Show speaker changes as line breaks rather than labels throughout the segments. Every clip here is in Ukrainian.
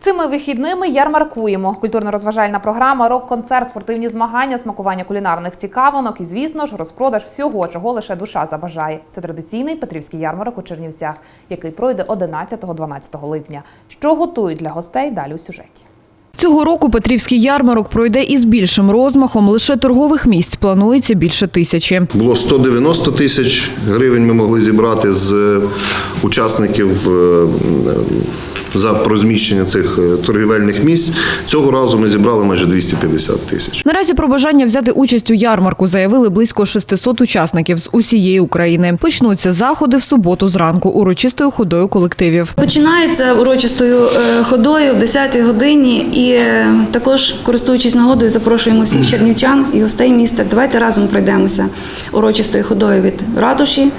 Цими вихідними ярмаркуємо. Культурно-розважальна програма, рок-концерт, спортивні змагання, смакування кулінарних цікавинок і, звісно ж, розпродаж всього, чого лише душа забажає. Це традиційний Петрівський ярмарок у Чернівцях, який пройде 11-12 липня. Що готують для гостей далі у сюжеті.
Цього року Петрівський ярмарок пройде із більшим розмахом. Лише торгових місць планується більше тисячі.
Було 190 тисяч гривень ми могли зібрати з е, учасників е, за розміщення цих е, торгівельних місць. Цього разу ми зібрали майже 250 тисяч.
Наразі про бажання взяти участь у ярмарку заявили близько 600 учасників з усієї України. Почнуться заходи в суботу зранку урочистою ходою колективів.
Починається урочистою е, ходою в 10-й годині, і е, також, користуючись нагодою, запрошуємо всіх чернівчан і гостей міста. Давайте разом пройдемося урочистою ходою від ратуші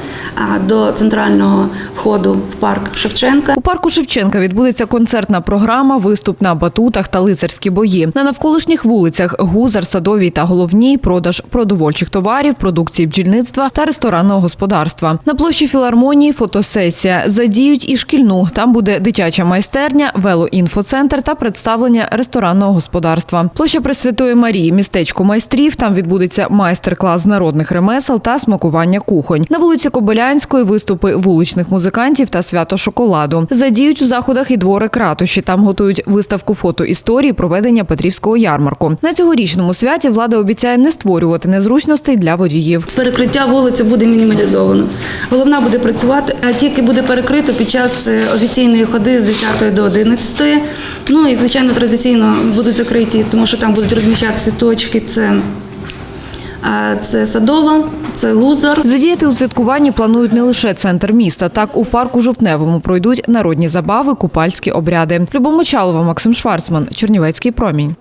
до центрального входу в парк Шевченка.
У парку Шевченка відбудеться концертна програма, виступ на батутах та лицарські бої. На навколишніх вулицях Гузар, Садовій та Головній продаж продовольчих товарів, продукції бджільництва та ресторанного господарства. На площі філармонії фотосесія. Задіють і шкільну. Там буде дитяча майстерня, велоінфоцентр та представлення ресторанного господарства. Площа Пресвятої Марії, містечко майстрів. Там відбудеться майстер-клас з народних ремесел та смакування кухонь. На вулиці Кобилянської виступи вуличних музикантів та свято шоколаду. Задіють у заходах і дворик ратуші. Там готують виставку фото історії проведення Петрівського ярмарку. На цьогорічному святі влада обіцяє не створювати незручностей для водіїв.
Перекриття вулиці буде мінімалізовано. Головна буде працювати, а тільки буде перекрито під час е, офіційної ходи з 10 до 11. Ну і звичайно традиційно будуть закриті, тому що там будуть розміщатися точки. Це, це садова, це гузар.
Задіяти у святкуванні планують не лише центр міста. Так у парку Жовтневому пройдуть народні забави, купальські обряди. Любомочалова, Максим Шварцман, Чернівецький промінь.